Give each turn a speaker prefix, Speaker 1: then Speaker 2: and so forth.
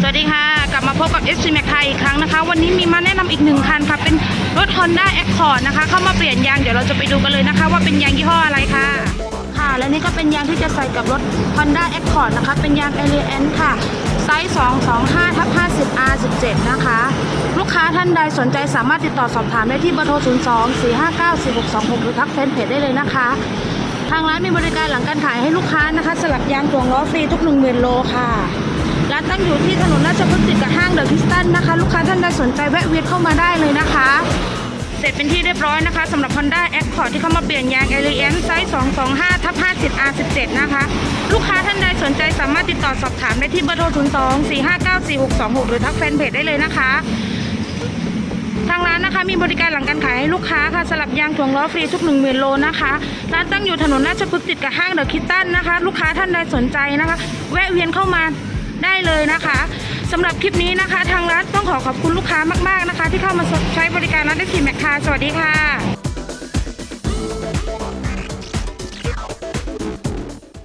Speaker 1: สวัสดีค่ะ กลับมาพบกับ s อ m a x ไทยอีกครั้งนะคะ วันนี้มีมาแนะนำอีกหนึ่งคันค่ะ เป็นรถ Honda Accord นะคะ เข้ามาเปลี่ยนยาง เดี๋ยวเราจะไปดูกันเลยนะคะ ว่าเป็นยางยี่ห้ออะไรค่ะ ค่ะ และนี่ก็เป็นยางที่จะใส่กับรถ Honda Accord นะคะ เป็นยาง a l i a n ค่ะ ไซส์ 225ทับ50 R17 นะคะ ลูกค้าท่านใดสนใจสามารถติดต่อสอบถามได้ที่เบอร์โทร 02 459 4626 หรือทักแฟนเพจได้เลยนะคะ ทางร้านมีบริการหลังการขายให้ลูกค้านะคะ สลับยางถ่วงล้อฟรีทุก 1 0,000โลค่ะ ร้านตั้งอยู่ที่ถนนราชพฤกษ์ติดกับห้างเดอะคริสตันนะคะ ลูกค้าท่านใดสนใจแวะเวียนเข้ามาได้เลยนะคะ เสร็จเป็นที่เรียบร้อยนะคะสำหรับ Honda Accord ที่เข้ามาเปลี่ยนยาง a l i a n ไซส์ 225ทับ50 R17 นะคะ ลูกค้าท่านใดสนใจสามารถติดต่อสอบถามได้ที่เบอร์โทร 02 459 4626 หรือทักแฟนเพจได้เลยนะคะทางร้านนะคะมีบริการหลังการขายให้ลูกค้าค่ะสลับยางถ่วงล้อฟรีทุก1 0,000โลนะคะร้านตั้งอยู่ถนนราชพฤกษ์ติดกับห้างเดอะคิตตันนะคะ ลูกค้าท่านใดสนใจนะคะ แวะเวียนเข้ามา ได้เลยนะคะสำหรับคลิปนี้นะคะ ทางร้านต้องขอขอบคุณลูกค้ามากๆนะคะ ที่เข้ามาใช้บริการร้านได้สีแมคคาสวัสดีค่ะ